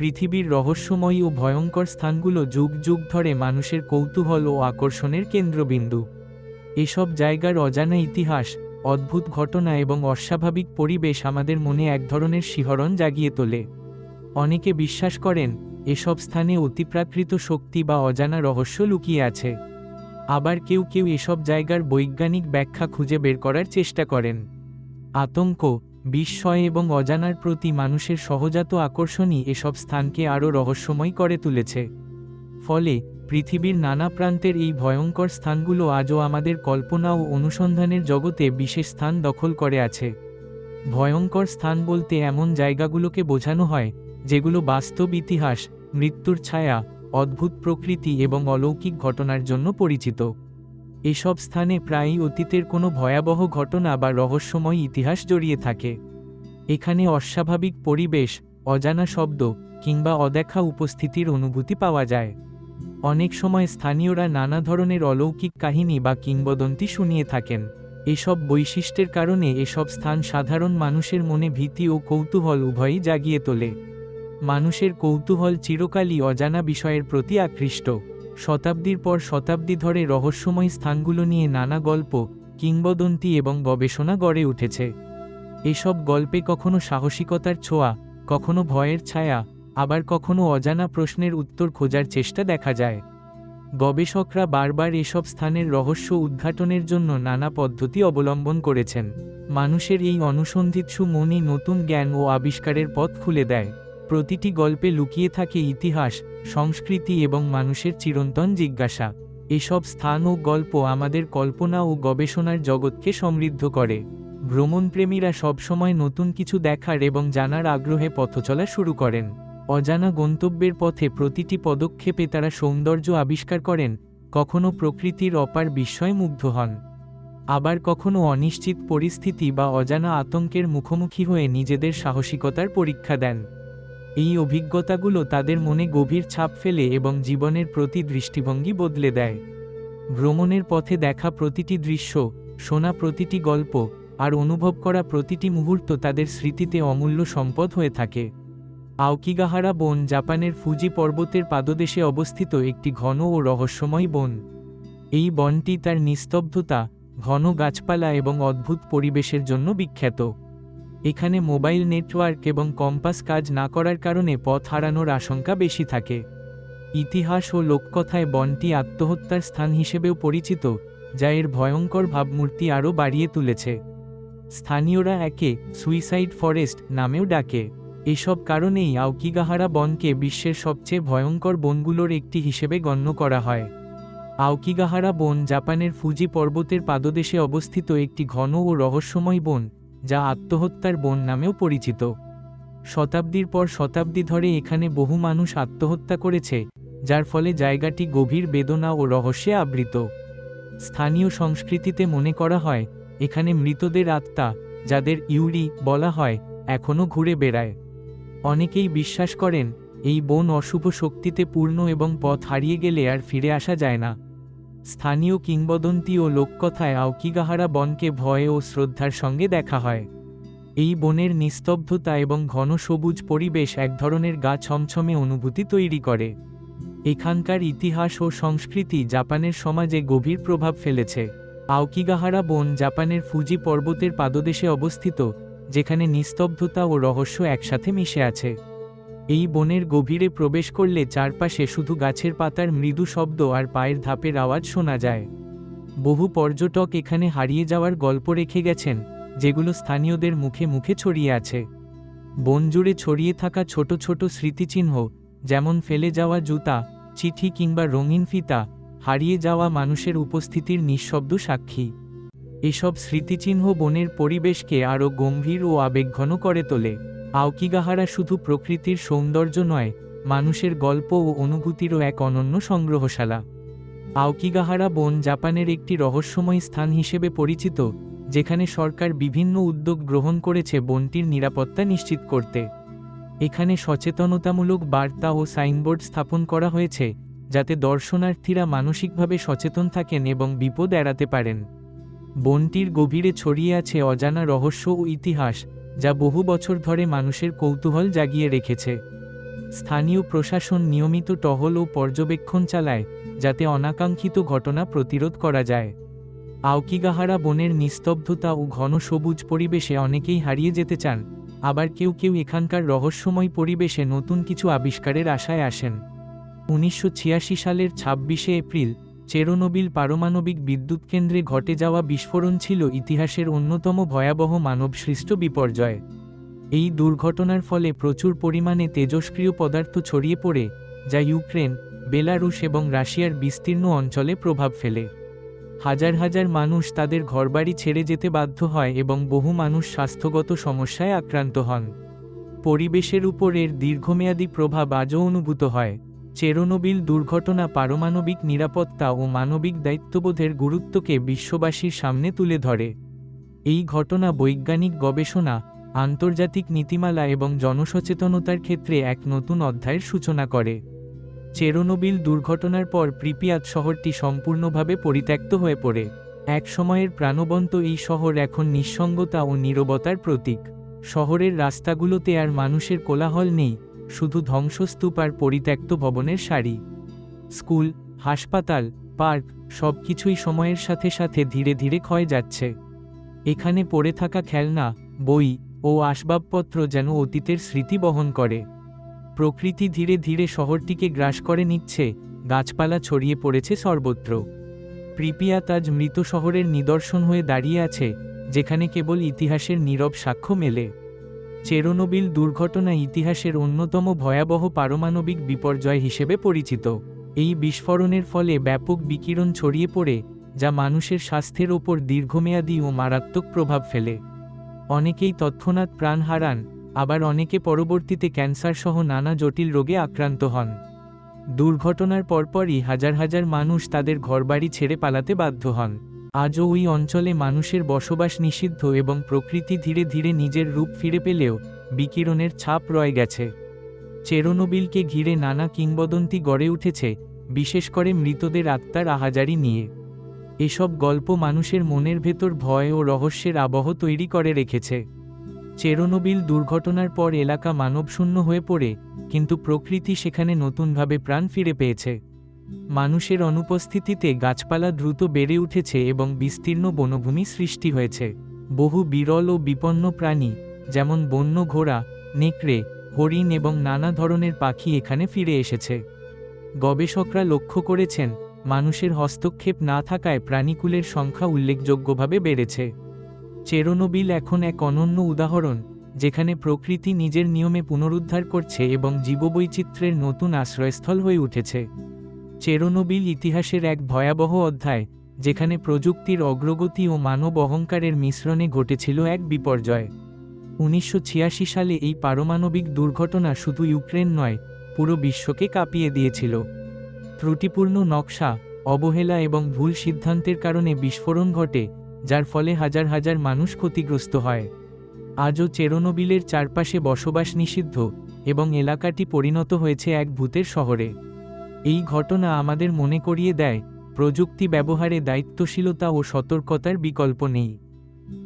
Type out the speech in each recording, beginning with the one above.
পৃথিবীর রহস্যময়ী ও ভয়ঙ্কর স্থানগুলো যুগ যুগ ধরে মানুষের কৌতূহল ও আকর্ষণের কেন্দ্রবিন্দু। এসব জায়গার অজানা ইতিহাস, অদ্ভুত ঘটনা এবং অস্বাভাবিক পরিবেশ আমাদের মনে এক ধরনের শিহরণ জাগিয়ে তোলে। অনেকে বিশ্বাস করেন, এসব স্থানে অতিপ্রাকৃত শক্তি বা অজানা রহস্য লুকিয়ে আছে। আবার কেউ কেউ এসব জায়গার বৈজ্ঞানিক ব্যাখ্যা খুঁজে বের করার চেষ্টা করেন। আতঙ্ক বিস্ময় এবং অজানার প্রতি মানুষের সহজাত আকর্ষণই এসব স্থানকে আরও রহস্যময় করে তুলেছে। ফলে, পৃথিবীর নানা প্রান্তের এই ভয়ঙ্কর স্থানগুলো আজও আমাদের কল্পনা ও অনুসন্ধানের জগতে বিশেষ স্থান দখল করে আছে। ভয়ঙ্কর স্থান বলতে এমন জায়গাগুলোকে বোঝানো হয়, যেগুলো বাস্তব ইতিহাস, মৃত্যুর ছায়া, অদ্ভুত প্রকৃতি এবং অলৌকিক ঘটনার জন্য পরিচিত। এসব স্থানে প্রায়ই অতীতের কোনো ভয়াবহ ঘটনা বা রহস্যময় ইতিহাস জড়িয়ে থাকে। এখানে অস্বাভাবিক পরিবেশ, অজানা শব্দ কিংবা অদেখা উপস্থিতির অনুভূতি পাওয়া যায়। অনেক সময় স্থানীয়রা নানা ধরনের অলৌকিক কাহিনী বা কিংবদন্তি শুনিয়ে থাকেন। এসব বৈশিষ্ট্যের কারণে এসব স্থান সাধারণ মানুষের মনে ভীতি ও কৌতূহল উভয়ই জাগিয়ে তোলে। মানুষের কৌতূহল চিরকালই অজানা বিষয়ের প্রতি আকৃষ্ট। শতাব্দীর পর শতাব্দী ধরে রহস্যময় স্থানগুলো নিয়ে নানা গল্প, কিংবদন্তি এবং গবেষণা গড়ে উঠেছে। এসব গল্পে কখনো সাহসিকতার ছোঁয়া, কখনো ভয়ের ছায়া, আবার কখনো অজানা প্রশ্নের উত্তর খোঁজার চেষ্টা দেখা যায়। গবেষকরা বারবার এসব স্থানের রহস্য উদ্ঘাটনের জন্য নানা পদ্ধতি অবলম্বন করেছেন। মানুষের এই অনুসন্ধিৎসু মনই নতুন জ্ঞান ও আবিষ্কারের পথ খুলে দেয়। প্রতিটি গল্পে লুকিয়ে থাকে ইতিহাস, সংস্কৃতি এবং মানুষের চিরন্তন জিজ্ঞাসা। এসব স্থান ও গল্প আমাদের কল্পনা ও গবেষণার জগৎকে সমৃদ্ধ করে। ভ্রমণপ্রেমীরা সবসময় নতুন কিছু দেখার এবং জানার আগ্রহে পথচলা শুরু করেন। অজানা গন্তব্যের পথে প্রতিটি পদক্ষেপে তারা সৌন্দর্য আবিষ্কার করেন, কখনো প্রকৃতির অপার বিস্ময় মুগ্ধ হন। আবার কখনো অনিশ্চিত পরিস্থিতি বা অজানা আতঙ্কের মুখোমুখি হয়ে নিজেদের সাহসিকতার পরীক্ষা দেন। এই অভিজ্ঞতাগুলো তাদের মনে গভীর ছাপ ফেলে এবং জীবনের প্রতি দৃষ্টিভঙ্গি বদলে দেয়। ভ্রমণের পথে দেখা প্রতিটি দৃশ্য, শোনা প্রতিটি গল্প, আর অনুভব করা প্রতিটি মুহূর্ত তাদের স্মৃতিতে অমূল্য সম্পদ হয়ে থাকে। আওকিগাহারা বন জাপানের ফুজি পর্বতের পাদদেশে অবস্থিত একটি ঘন ও রহস্যময় বন। এই বনটি তার নিস্তব্ধতা, ঘন গাছপালা এবং অদ্ভুত পরিবেশের জন্য বিখ্যাত। এখানে মোবাইল নেটওয়ার্ক এবং কম্পাস কাজ না করার কারণে পথ হারানোর আশঙ্কা বেশি থাকে। ইতিহাস ও লোককথায় বনটি আত্মহত্যার স্থান হিসেবেও পরিচিত, যা এর ভয়ঙ্কর ভাবমূর্তি আরও বাড়িয়ে তুলেছে। স্থানীয়রা একে সুইসাইড ফরেস্ট নামেও ডাকে। এসব কারণেই আউকিগাহারা বনকে বিশ্বের সবচেয়ে ভয়ঙ্কর বনগুলোর একটি হিসেবে গণ্য করা হয়। আউকিগাহারা বন জাপানের ফুজি পর্বতের পাদদেশে অবস্থিত একটি ঘন ও রহস্যময় বন। যা আত্মহত্যার বন নামেও পরিচিত। শতাব্দীর পর শতাব্দী ধরে এখানে বহু মানুষ আত্মহত্যা করেছে, যার ফলে জায়গাটি গভীর বেদনা ও রহস্যে আবৃত। স্থানীয় সংস্কৃতিতে মনে করা হয়, এখানে মৃতদের আত্মা, যাদের ইউরি বলা হয়, এখনও ঘুরে বেড়ায়। অনেকেই বিশ্বাস করেন, এই বন অশুভ শক্তিতে পূর্ণ এবং পথ হারিয়ে গেলে আর ফিরে আসা যায় না। স্থানীয় কিংবদন্তি ও লোককথায় আউকিগাহারা বনকে ভয় ও শ্রদ্ধার সঙ্গে দেখা হয়। এই বনের নিস্তব্ধতা এবং ঘন সবুজ পরিবেশ এক ধরনের গা ছমছমে অনুভূতি তৈরি করে। এখানকার ইতিহাস ও সংস্কৃতি জাপানের সমাজে গভীর প্রভাব ফেলেছে। আউকিগাহারা বন জাপানের ফুজি পর্বতের পাদদেশে অবস্থিত, যেখানে নিস্তব্ধতা ও রহস্য একসাথে মিশে আছে। এই বনের গভীরে প্রবেশ করলে চারপাশে শুধু গাছের পাতার মৃদু শব্দ আর পায়ের ধাপের আওয়াজ শোনা যায়। বহু পর্যটক এখানে হারিয়ে যাওয়ার গল্প রেখে গেছেন, যেগুলো স্থানীয়দের মুখে মুখে ছড়িয়ে আছে। বন জুড়ে ছড়িয়ে থাকা ছোট ছোট স্মৃতিচিহ্ন, যেমন ফেলে যাওয়া জুতা, চিঠি কিংবা রঙিন ফিতা, হারিয়ে যাওয়া মানুষের উপস্থিতির নিঃশব্দ সাক্ষী। এসব স্মৃতিচিহ্ন বনের পরিবেশকে আরও গম্ভীর ও আবেগঘন করে তোলে। আওকিগাহারা শুধু প্রকৃতির সৌন্দর্য নয়, মানুষের গল্প ও অনুভূতিরও এক অনন্য সংগ্রহশালা। আওকিগাহারা বন জাপানের একটি রহস্যময় স্থান হিসেবে পরিচিত, যেখানে সরকার বিভিন্ন উদ্যোগ গ্রহণ করেছে বনটির নিরাপত্তা নিশ্চিত করতে। এখানে সচেতনতামূলক বার্তা ও সাইনবোর্ড স্থাপন করা হয়েছে, যাতে দর্শনার্থীরা মানসিকভাবে সচেতন থাকেন এবং বিপদ এড়াতে পারেন। বনটির গভীরে ছড়িয়ে আছে অজানা রহস্য ও ইতিহাস যা বহু বছর ধরে মানুষের কৌতূহল জাগিয়ে রেখেছে। স্থানীয় প্রশাসন নিয়মিত টহল ও পর্যবেক্ষণ চালায়, যাতে অনাকাঙ্ক্ষিত ঘটনা প্রতিরোধ করা যায়। আওকিগাহারা বনের নিস্তব্ধতা ও ঘন সবুজ পরিবেশে অনেকেই হারিয়ে যেতে চান, আবার কেউ কেউ এখানকার রহস্যময় পরিবেশে নতুন কিছু আবিষ্কারের আশায় আসেন। উনিশশো ছিয়াশি সালের ছাব্বিশে এপ্রিল চেরোনোবিল পারমাণবিক বিদ্যুৎ কেন্দ্রে ঘটে যাওয়া বিস্ফোরণ ছিল ইতিহাসের অন্যতম ভয়াবহ মানবসৃষ্ট বিপর্যয়। এই দুর্ঘটনার ফলে প্রচুর পরিমাণে তেজস্ক্রিয় পদার্থ ছড়িয়ে পড়ে, যা ইউক্রেন, বেলারুশ এবং রাশিয়ার বিস্তীর্ণ অঞ্চলে প্রভাব ফেলে। হাজার হাজার মানুষ তাদের ঘরবাড়ি ছেড়ে যেতে বাধ্য হয় এবং বহু মানুষ স্বাস্থ্যগত সমস্যায় আক্রান্ত হন। পরিবেশের উপর এর দীর্ঘমেয়াদী প্রভাব আজও অনুভূত হয়। চেরোনোবিল দুর্ঘটনা পারমাণবিক নিরাপত্তা ও মানবিক দায়িত্ববোধের গুরুত্বকে বিশ্ববাসীর সামনে তুলে ধরে। এই ঘটনা বৈজ্ঞানিক গবেষণা, আন্তর্জাতিক নীতিমালা এবং জনসচেতনতার ক্ষেত্রে এক নতুন অধ্যায়ের সূচনা করে। চেরোনোবিল দুর্ঘটনার পর প্রিপিয়াত শহরটি সম্পূর্ণভাবে পরিত্যক্ত হয়ে পড়ে। এক সময়ের প্রাণবন্ত এই শহর এখন নিঃসঙ্গতা ও নীরবতার প্রতীক। শহরের রাস্তাগুলোতে আর মানুষের কোলাহল নেই শুধু ধ্বংসস্তূপ আর পরিত্যক্ত ভবনের সারি। স্কুল, হাসপাতাল, পার্ক সব কিছুই সময়ের সাথে সাথে ধীরে ধীরে ক্ষয় যাচ্ছে। এখানে পড়ে থাকা খেলনা, বই ও আসবাবপত্র যেন অতীতের স্মৃতি বহন করে। প্রকৃতি ধীরে ধীরে শহরটিকে গ্রাস করে নিচ্ছে, গাছপালা ছড়িয়ে পড়েছে সর্বত্র। প্রিপিয়া তাজ মৃত শহরের নিদর্শন হয়ে দাঁড়িয়ে আছে, যেখানে কেবল ইতিহাসের নীরব সাক্ষ্য মেলে। চেরোনোবিল দুর্ঘটনা ইতিহাসের অন্যতম ভয়াবহ পারমাণবিক বিপর্যয় হিসেবে পরিচিত। এই বিস্ফোরণের ফলে ব্যাপক বিকিরণ ছড়িয়ে পড়ে, যা মানুষের স্বাস্থ্যের ওপর দীর্ঘমেয়াদী ও মারাত্মক প্রভাব ফেলে। অনেকেই তৎক্ষণাৎ প্রাণ হারান, আবার অনেকে পরবর্তীতে ক্যান্সার সহ নানা জটিল রোগে আক্রান্ত হন। দুর্ঘটনার পরপরই হাজার হাজার মানুষ তাদের ঘরবাড়ি ছেড়ে পালাতে বাধ্য হন। আজও ওই অঞ্চলে মানুষের বসবাস নিষিদ্ধ এবং প্রকৃতি ধীরে ধীরে নিজের রূপ ফিরে পেলেও বিকিরণের ছাপ রয়ে গেছে। চেরোনোবিলকে ঘিরে নানা কিংবদন্তি গড়ে উঠেছে, বিশেষ করে মৃতদের আত্মার আহাজারি নিয়ে। এসব গল্প মানুষের মনের ভেতর ভয় ও রহস্যের আবহ তৈরি করে রেখেছে। চেরোনোবিল দুর্ঘটনার পর এলাকা মানবশূন্য হয়ে পড়ে, কিন্তু প্রকৃতি সেখানে নতুনভাবে প্রাণ ফিরে পেয়েছে। মানুষের অনুপস্থিতিতে গাছপালা দ্রুত বেড়ে উঠেছে এবং বিস্তীর্ণ বনভূমি সৃষ্টি হয়েছে। বহু বিরল ও বিপন্ন প্রাণী, যেমন বন্য ঘোড়া, নেকড়ে, হরিণ এবং নানা ধরনের পাখি এখানে ফিরে এসেছে। গবেষকরা লক্ষ্য করেছেন, মানুষের হস্তক্ষেপ না থাকায় প্রাণীকুলের সংখ্যা উল্লেখযোগ্যভাবে বেড়েছে। চেরোনোবিল এখন এক অনন্য উদাহরণ, যেখানে প্রকৃতি নিজের নিয়মে পুনরুদ্ধার করছে এবং জীববৈচিত্র্যের নতুন আশ্রয়স্থল হয়ে উঠেছে। চেরোনোবিল ইতিহাসের এক ভয়াবহ অধ্যায়, যেখানে প্রযুক্তির অগ্রগতি ও মানব অহংকারের মিশ্রণে ঘটেছিল এক বিপর্যয়। উনিশশো ছিয়াশি সালে এই পারমাণবিক দুর্ঘটনা শুধু ইউক্রেন নয়, পুরো বিশ্বকে কাঁপিয়ে দিয়েছিল। ত্রুটিপূর্ণ নকশা, অবহেলা এবং ভুল সিদ্ধান্তের কারণে বিস্ফোরণ ঘটে, যার ফলে হাজার হাজার মানুষ ক্ষতিগ্রস্ত হয়। আজও চেরোনোবিলের চারপাশে বসবাস নিষিদ্ধ এবং এলাকাটি পরিণত হয়েছে এক ভূতের শহরে। এই ঘটনা আমাদের মনে করিয়ে দেয়, প্রযুক্তি ব্যবহারে দায়িত্বশীলতা ও সতর্কতার বিকল্প নেই।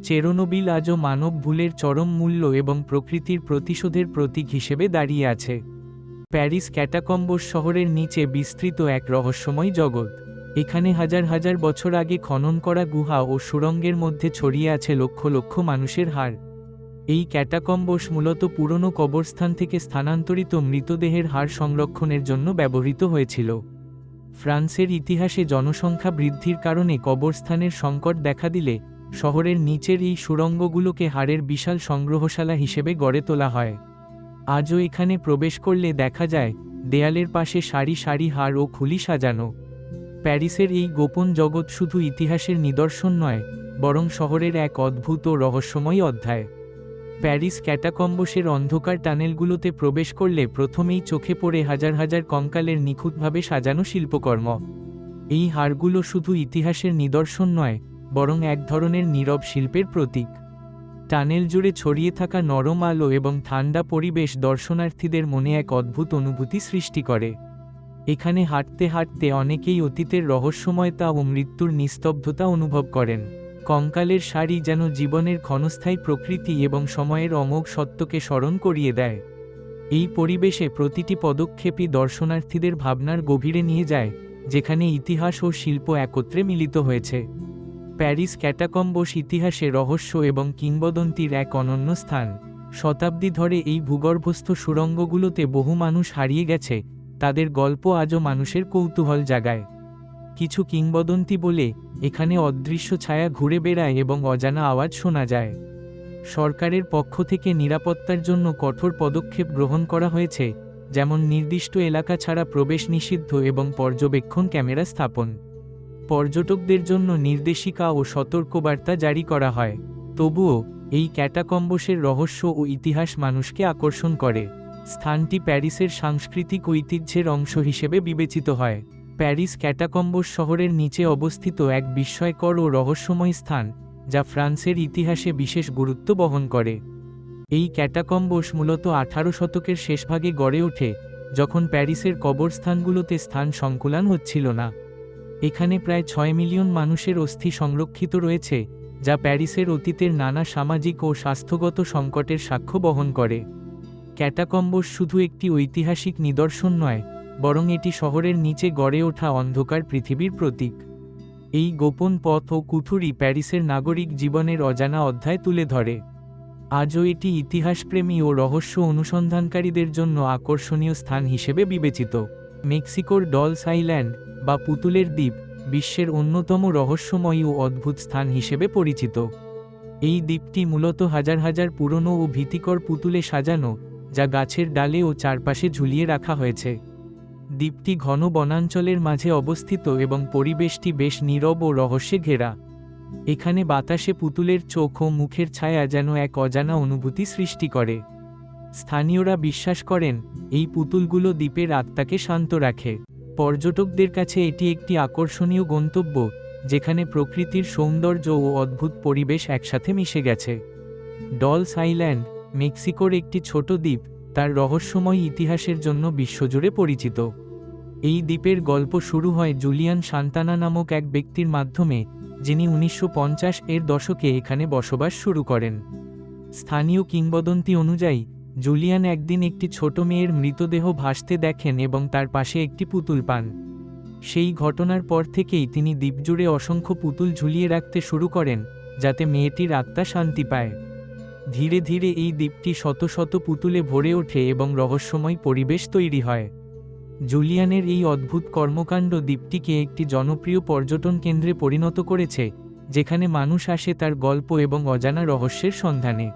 চেরোনোবিল আজও মানব ভুলের চরম মূল্য এবং প্রকৃতির প্রতিশোধের প্রতীক হিসেবে দাঁড়িয়ে আছে। প্যারিস ক্যাটাকম্বোস শহরের নিচে বিস্তৃত এক রহস্যময় জগৎ। এখানে হাজার হাজার বছর আগে খনন করা গুহা ও সুরঙ্গের মধ্যে ছড়িয়ে আছে লক্ষ লক্ষ মানুষের হাড়। এই ক্যাটাকম্বোস মূলত পুরনো কবরস্থান থেকে স্থানান্তরিত মৃতদেহের হাড় সংরক্ষণের জন্য ব্যবহৃত হয়েছিল। ফ্রান্সের ইতিহাসে জনসংখ্যা বৃদ্ধির কারণে কবরস্থানের সংকট দেখা দিলে শহরের নিচের এই সুরঙ্গগুলোকে হাড়ের বিশাল সংগ্রহশালা হিসেবে গড়ে তোলা হয়। আজও এখানে প্রবেশ করলে দেখা যায়, দেয়ালের পাশে সারি সারি হাড় ও খুলি সাজানো। প্যারিসের এই গোপন জগৎ শুধু ইতিহাসের নিদর্শন নয়, বরং শহরের এক অদ্ভুত ও রহস্যময় অধ্যায়। প্যারিস ক্যাটাকম্বসের অন্ধকার টানেলগুলোতে প্রবেশ করলে প্রথমেই চোখে পড়ে হাজার হাজার কঙ্কালের নিখুঁতভাবে সাজানো শিল্পকর্ম। এই হারগুলো শুধু ইতিহাসের নিদর্শন নয়, বরং এক ধরনের নীরব শিল্পের প্রতীক। টানেল জুড়ে ছড়িয়ে থাকা নরম আলো এবং ঠান্ডা পরিবেশ দর্শনার্থীদের মনে এক অদ্ভুত অনুভূতি সৃষ্টি করে। এখানে হাঁটতে হাঁটতে অনেকেই অতীতের রহস্যময়তা ও মৃত্যুর নিস্তব্ধতা অনুভব করেন। কঙ্কালের শাড়ি যেন জীবনের ক্ষণস্থায়ী প্রকৃতি এবং সময়ের অমোঘ সত্যকে স্মরণ করিয়ে দেয়। এই পরিবেশে প্রতিটি পদক্ষেপই দর্শনার্থীদের ভাবনার গভীরে নিয়ে যায়, যেখানে ইতিহাস ও শিল্প একত্রে মিলিত হয়েছে। প্যারিস ক্যাটাকম্বস ইতিহাসে রহস্য এবং কিংবদন্তির এক অনন্য স্থান। শতাব্দী ধরে এই ভূগর্ভস্থ সুড়ঙ্গগুলোতে বহু মানুষ হারিয়ে গেছে, তাদের গল্প আজও মানুষের কৌতূহল জাগায়। কিছু কিংবদন্তি বলে এখানে অদৃশ্য ছায়া ঘুরে বেড়ায় এবং অজানা আওয়াজ শোনা যায়। সরকারের পক্ষ থেকে নিরাপত্তার জন্য কঠোর পদক্ষেপ গ্রহণ করা হয়েছে, যেমন নির্দিষ্ট এলাকা ছাড়া প্রবেশ নিষিদ্ধ এবং পর্যবেক্ষণ ক্যামেরা স্থাপন। পর্যটকদের জন্য নির্দেশিকা ও সতর্কবার্তা জারি করা হয়। তবুও, এই ক্যাটাকম্বসের রহস্য ও ইতিহাস মানুষকে আকর্ষণ করে। স্থানটি প্যারিসের সাংস্কৃতিক ঐতিহ্যের অংশ হিসেবে বিবেচিত হয়। প্যারিস ক্যাটাকম্বস শহরের নিচে অবস্থিত এক বিস্ময়কর ও রহস্যময় স্থান, যা ফ্রান্সের ইতিহাসে বিশেষ গুরুত্ব বহন করে। এই ক্যাটাকম্বস মূলত আঠারো শতকের শেষভাগে গড়ে ওঠে, যখন প্যারিসের কবরস্থানগুলোতে স্থান সংকুলান হচ্ছিল না। এখানে প্রায় ছয় মিলিয়ন মানুষের অস্থি সংরক্ষিত রয়েছে, যা প্যারিসের অতীতের নানা সামাজিক ও স্বাস্থ্যগত সংকটের সাক্ষ্য বহন করে। ক্যাটাকম্বস শুধু একটি ঐতিহাসিক নিদর্শন নয় বরং এটি শহরের নিচে গড়ে ওঠা অন্ধকার পৃথিবীর প্রতীক। এই গোপন পথ ও কুঠুরি প্যারিসের নাগরিক জীবনের অজানা অধ্যায় তুলে ধরে। আজও এটি ইতিহাসপ্রেমী ও রহস্য অনুসন্ধানকারীদের জন্য আকর্ষণীয় স্থান হিসেবে বিবেচিত। মেক্সিকোর ডলস আইল্যান্ড বা পুতুলের দ্বীপ বিশ্বের অন্যতম রহস্যময়ী ও অদ্ভুত স্থান হিসেবে পরিচিত। এই দ্বীপটি মূলত হাজার হাজার পুরনো ও ভীতিকর পুতুলে সাজানো, যা গাছের ডালে ও চারপাশে ঝুলিয়ে রাখা হয়েছে। দ্বীপটি ঘন বনাঞ্চলের মাঝে অবস্থিত এবং পরিবেশটি বেশ নীরব ও রহস্যে ঘেরা। এখানে বাতাসে পুতুলের চোখ ও মুখের ছায়া যেন এক অজানা অনুভূতি সৃষ্টি করে। স্থানীয়রা বিশ্বাস করেন, এই পুতুলগুলো দ্বীপের আত্মাকে শান্ত রাখে। পর্যটকদের কাছে এটি একটি আকর্ষণীয় গন্তব্য, যেখানে প্রকৃতির সৌন্দর্য ও অদ্ভুত পরিবেশ একসাথে মিশে গেছে। ডলস আইল্যান্ড, মেক্সিকোর একটি ছোট দ্বীপ তার রহস্যময় ইতিহাসের জন্য বিশ্বজুড়ে পরিচিত। এই দ্বীপের গল্প শুরু হয় জুলিয়ান সান্তানা নামক এক ব্যক্তির মাধ্যমে, যিনি উনিশশো পঞ্চাশ এর দশকে এখানে বসবাস শুরু করেন। স্থানীয় কিংবদন্তি অনুযায়ী, জুলিয়ান একদিন একটি ছোট মেয়ের মৃতদেহ ভাসতে দেখেন এবং তার পাশে একটি পুতুল পান। সেই ঘটনার পর থেকেই তিনি দ্বীপজুড়ে অসংখ্য পুতুল ঝুলিয়ে রাখতে শুরু করেন, যাতে মেয়েটির আত্মা শান্তি পায়। ধীরে ধীরে এই দ্বীপটি শত শত পুতুলে ভরে ওঠে এবং রহস্যময় পরিবেশ তৈরি হয়। জুলিয়ানের এই অদ্ভুত কর্মকাণ্ড দ্বীপটিকে একটি জনপ্রিয় পর্যটন কেন্দ্রে পরিণত করেছে, যেখানে মানুষ আসে তার গল্প এবং অজানা রহস্যের সন্ধানে।